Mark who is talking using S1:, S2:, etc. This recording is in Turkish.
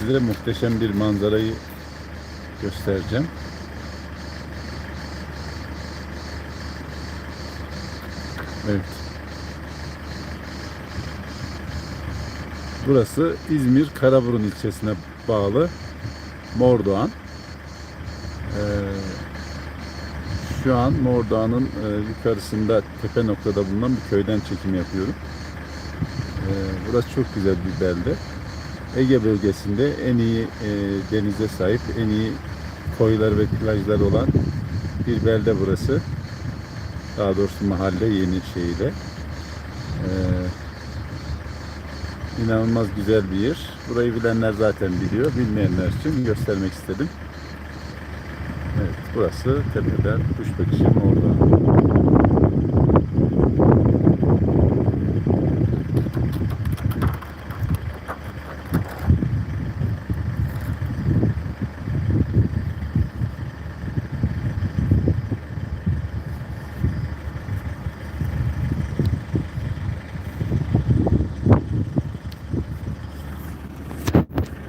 S1: sizlere muhteşem bir manzarayı göstereceğim. Evet. Burası İzmir Karaburun ilçesine bağlı Mordoğan. Ee, şu an Mordoğan'ın e, yukarısında tepe noktada bulunan bir köyden çekim yapıyorum. Ee, burası çok güzel bir belde. Ege bölgesinde en iyi e, denize sahip, en iyi koylar ve plajlar olan bir belde burası. Daha doğrusu mahalle Yenişehir'de. Ee, inanılmaz güzel bir yer. Burayı bilenler zaten biliyor. Bilmeyenler için göstermek istedim. Evet, burası tepeden kuş bakışı orada.